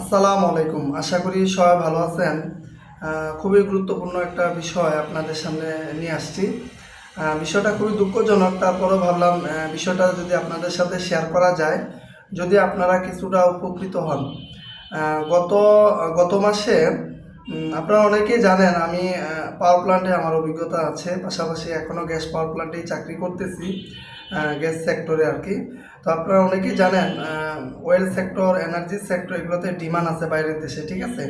আসসালামু আলাইকুম। আশা করি সবাই ভালো আছেন। খুবই গুরুত্বপূর্ণ একটা বিষয় আপনাদের সামনে নিয়ে আসছি। বিষয়টা খুবই দুঃখজনক, তারপরও ভাবলাম বিষয়টা যদি আপনাদের সাথে শেয়ার করা যায়, যদি আপনারা কিছুটা উপকৃত হন। গত গত মাসে আপনারা অনেকেই জানেন, আমি পাওয়ার প্ল্যান্টে আমার অভিজ্ঞতা আছে। পাশাপাশি এখনও গ্যাস পাওয়ার প্ল্যান্টেই চাকরি করতেছি। গ্যাস সেক্টরে আর কি তো আপনারা অনেকেই জানেন ওয়েল সেক্টর এনার্জি সেক্টর এগুলোতে ডিমান্ড আছে বাইরের দেশে, ঠিক আছে?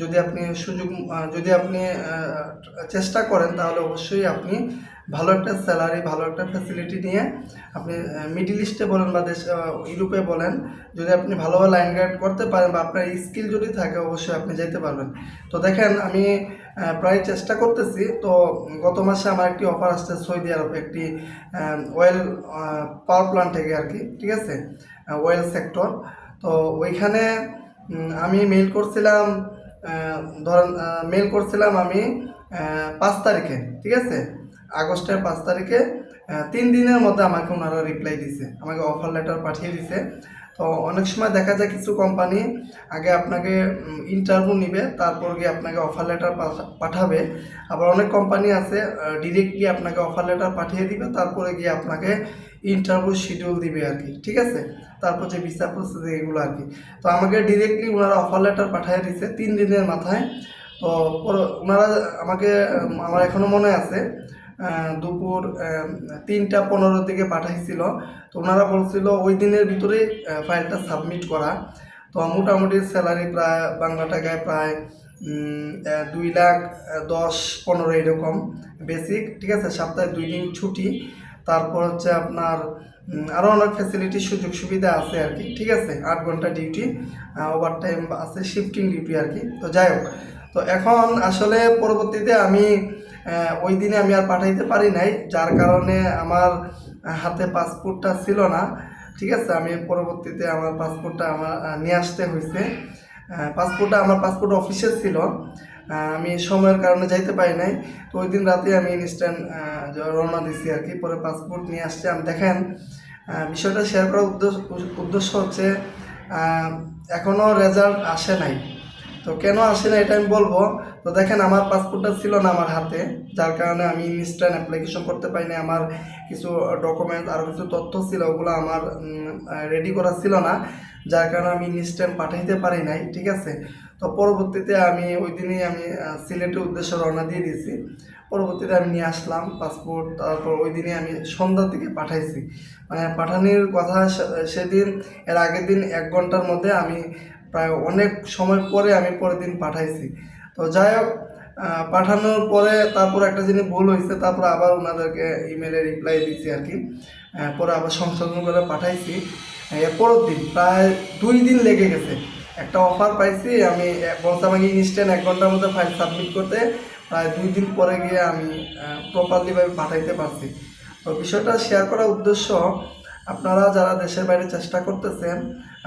যদি আপনি সুযোগ যদি আপনি চেষ্টা করেন, তাহলে অবশ্যই আপনি ভালো একটা স্যালারি ভালো একটা ফ্যাসিলিটি নিয়ে আপনি মিডিল ইস্টে বলেন বা দেশ ইউরোপে বলেন, যদি আপনি ভালোভাবে লাইন গাইড করতে পারেন বা আপনার স্কিল যদি থাকে, অবশ্যই আপনি যেতে পারবেন। তো দেখেন, আমি প্রায় চেষ্টা করতেছি। তো গত মাসে আমার একটি অফার আসছে সৌদি আরবে একটি অয়েল পাওয়ার প্ল্যান্ট থেকে আর কি ঠিক আছে? অয়েল সেক্টর তো ওইখানে আমি মেল করছিলাম ধরেন মেল করছিলাম আমি পাঁচ তারিখে, ঠিক আছে? আগস্টের পাঁচ তারিখে তিন দিনের মধ্যে আমাকে ওনারা রিপ্লাই দিছে, আমাকে অফার লেটার পাঠিয়ে দিছে। তো অনেক সময় দেখা যায় কিছু কোম্পানি আগে আপনাকে ইন্টারভিউ নিবে, তারপর গিয়ে আপনাকে অফার লেটার পাঠাবে। আবার অনেক কোম্পানি আছে ডিরেক্টলি আপনাকে অফার লেটার পাঠিয়ে দিবে, তারপরে গিয়ে আপনাকে ইন্টারভিউ শিডিউল দিবে আর কি, ঠিক আছে? তারপর যে ভিসা প্রসেস এগুলো আর কি। তো আমাকে ডিরেক্টলি ওনারা অফার লেটার পাঠিয়ে দিচ্ছে তিন দিনের মাথায়। তো ওনারা আমাকে আমার এখনও মনে আছে দুপুর তিনটা পনেরোর দিকে পাঠাইছিল। তো ওনারা বলছিল ওই দিনের ভিতরে ফাইলটা সাবমিট করা। তো মোটামুটি স্যালারি প্রায়, বাংলা টাকায় প্রায় দুই লাখ দশ, পনেরো এরকম বেসিক, ঠিক আছে? সপ্তাহে দুই দিন ছুটি। তারপর হচ্ছে আপনার আরও অনেক ফ্যাসিলিটি সুযোগ সুবিধা আছে আর কি, ঠিক আছে? আট ঘণ্টা ডিউটি ওভার টাইম আছে শিফটিং ডিউটি আর কি। তো যাই হোক। তো এখন আসলে পরবর্তীতে আমি ওই দিনে আমি আর পাঠাইতে পারি নাই, যার কারণে আমার হাতে পাসপোর্টটা ছিল না। ঠিক আছে, আমি পরবর্তীতে আমার পাসপোর্টটা আমার নিয়ে আসতে হয়েছে। পাসপোর্টটা আমার পাসপোর্ট অফিসে ছিল। আমি সময়ের কারণে যাইতে পারি নাই। তো ওই দিন রাতে আমি ইনস্ট্যান্ট রওনা দিছি আর কি, পরে পাসপোর্ট নিয়ে আসছে। আমি দেখেন বিষয়টা শেয়ার করার উদ্দেশ্য উদ্দেশ্য হচ্ছে এখনও রেজাল্ট আসে নাই। তো কেন আসে না এটা আমি বলব। তো দেখেন, আমার পাসপোর্টটা ছিল না আমার হাতে, যার কারণে আমি ইনস্ট্যান্ট অ্যাপ্লিকেশন করতে পারিনি আমার কিছু ডকুমেন্ট আর কিছু তথ্য ছিল, ওগুলো আমার রেডি করা ছিল না। যার কারণে আমি ইনস্ট্যান্ট পাঠাইতে পারি নাই, ঠিক আছে? তো পরবর্তীতে আমি ওই দিনই আমি সিলেটের উদ্দেশ্যে রওনা দিয়ে দিয়েছি। পরবর্তীতে আমি নিয়ে আসলাম পাসপোর্ট তারপর ওই দিনে আমি সন্ধ্যার দিকে পাঠাইছি। মানে পাঠানোর কথা সেদিন, এর আগের দিন এক ঘণ্টার মধ্যে আমি প্রায় অনেক সময় পরে আমি পরের দিন পাঠাইছি। তো যাই হোক পাঠানোর পরে তারপর একটা জিনিস ভুল হয়েছে তারপর আবার ওনাদেরকে ইমেলে রিপ্লাই দিচ্ছি আর কি। পরে আবার সংশোধন করে পাঠাইছি। পরের দিন প্রায় দুই দিন লেগে গেছে। একটা অফার পাইছি আমি আহ, বলতে আমাকে ইনস্ট্যান্ট এক ঘণ্টার মধ্যে ফাইল সাবমিট করতে প্রায় দুই দিন পরে গিয়ে আমি প্রপারলিভাবে পাঠাইতে পারছি। তো বিষয়টা শেয়ার করার উদ্দেশ্য আপনারা যারা দেশের বাইরে চেষ্টা করতেছেন,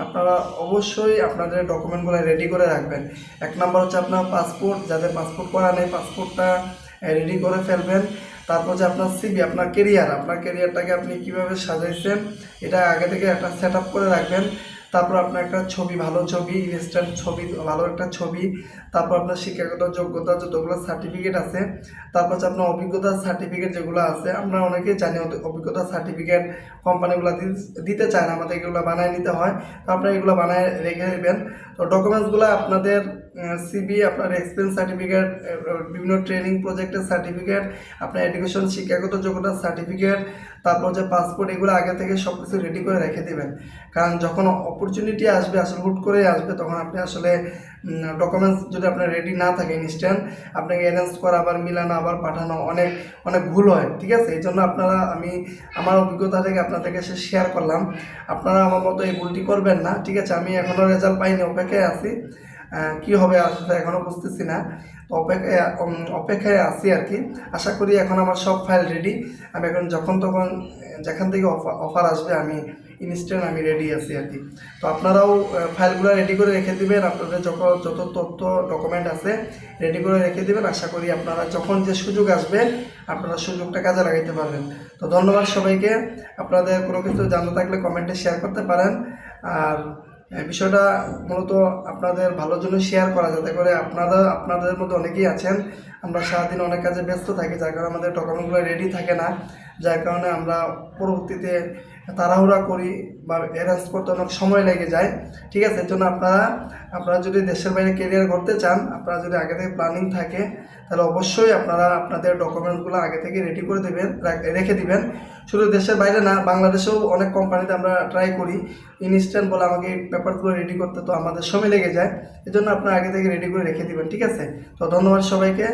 আপনারা অবশ্যই আপনাদের ডকুমেন্টগুলো রেডি করে রাখবেন। এক নম্বর হচ্ছে আপনার পাসপোর্ট যাদের পাসপোর্ট করা নেই পাসপোর্টটা রেডি করে ফেলবেন। তারপর যে আপনার সিবি আপনার কেরিয়ার আপনার কেরিয়ারটাকে আপনি কীভাবে সাজাইছেন, এটা আগে থেকে একটা সেট করে রাখবেন। তারপর আপনার একটা ছবি, ভালো ছবি ইনস্ট্যান্ট ছবি, ভালো একটা ছবি, তারপর আপনার শিক্ষাগত যোগ্যতা যতগুলো সার্টিফিকেট আছে, তারপর হচ্ছে আপনার অভিজ্ঞতা সার্টিফিকেট যেগুলো আছে, আমরা অনেকেই জানি অভিজ্ঞতা সার্টিফিকেট কোম্পানিগুলো দিতে চায় না, আমাদের এগুলো বানায় নিতে হয়, তো আপনারা এগুলো বানায় রেখে দেবেন। তো ডকুমেন্টসগুলো আপনাদের সিবি আপনার এক্সপিরিয়েন্স সার্টিফিকেট বিভিন্ন ট্রেনিং প্রজেক্টের সার্টিফিকেট আপনার এডুকেশন শিক্ষাগত যোগ্যতার সার্টিফিকেট তারপর যে পাসপোর্ট এগুলো আগে থেকে সব কিছু রেডি করে রেখে দেবেন। কারণ যখন অপরচুনিটি আসবে, আসলে হুট করে আসবে, তখন আপনি আসলে ডকুমেন্টস যদি আপনার রেডি না থাকে ইনস্ট্যান্ট আপনাকে অ্যারেঞ্জ করা, আবার মিলানো, আবার পাঠানো অনেক অনেক ভুল হয়, ঠিক আছে? এই জন্য আপনারা, আমি, আমার অভিজ্ঞতা থেকে আপনাদেরকে সে শেয়ার করলাম। আপনারা আমার মতো এই ভুলটি করবেন না, ঠিক আছে? আমি এখনও রেজাল্ট পাইনি, অপেক্ষায় আছি। কি হবে আসলে এখনও বুঝতেছি না। তো অপেক্ষায় অপেক্ষায় আছি আর কি। আশা করি এখন আমার সব ফাইল রেডি আমি এখন যখন তখন, যেখান থেকে অফার আসবে আমি ইনস্ট্যান্ট আমি রেডি আছি আর কি। তো আপনারাও ফাইলগুলো রেডি করে রেখে দেবেন। আপনাদের যত যত তথ্য ডকুমেন্ট আছে রেডি করে রেখে দেবেন। আশা করি আপনারা যখন যে সুযোগ আসবে, আপনারা সুযোগটা কাজে লাগাইতে পারবেন। তো ধন্যবাদ সবাইকে। আপনাদের কোনো কিছু জানা থাকলে কমেন্টে শেয়ার করতে পারেন। আর বিষয়টা মূলত আপনাদের ভালোর জন্য শেয়ার করা, যাতে করে আপনারা, আপনাদের মধ্যে অনেকেই আছেন। আমরা সারাদিন অনেক কাজে ব্যস্ত থাকি, যার কারণে আমাদের ডকুমেন্টগুলো রেডি থাকে না। যার কারণে আমরা পরবর্তীতে তাড়াহুড়া করি। বা অ্যারেঞ্জ করতে অনেক সময় লেগে যায়। ঠিক আছে? এর জন্য আপনারা আপনারা যদি দেশের বাইরে কেরিয়ার করতে চান, আপনারা যদি আগে থেকে প্ল্যানিং থাকে, তাহলে অবশ্যই আপনারা আপনাদের ডকুমেন্টসগুলো আগে থেকে রেডি করে দেবেন রেখে দিবেন। শুধু দেশের বাইরে না, বাংলাদেশেও অনেক কোম্পানিতে আমরা ট্রাই করি। ইনস্ট্যান্ট বলে আমাকে এই পেপারগুলো রেডি করতে, তো আমাদের সময় লেগে যায়। এই জন্য আপনারা আগে থেকে রেডি করে রেখে দিবেন, ঠিক আছে? তো ধন্যবাদ সবাইকে।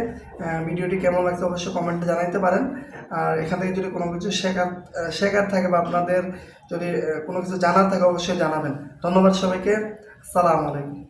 ভিডিওটি কেমন লাগছে অবশ্যই কমেন্টে জানাইতে পারেন। আর এখান থেকে যদি কোনো কিছু শেখার শেখার থাকে বা আপনাদের যদি কোনো কিছু জানার থাকে অবশ্যই জানাবেন। ধন্যবাদ সবাইকে। সালাম আলাইকুম।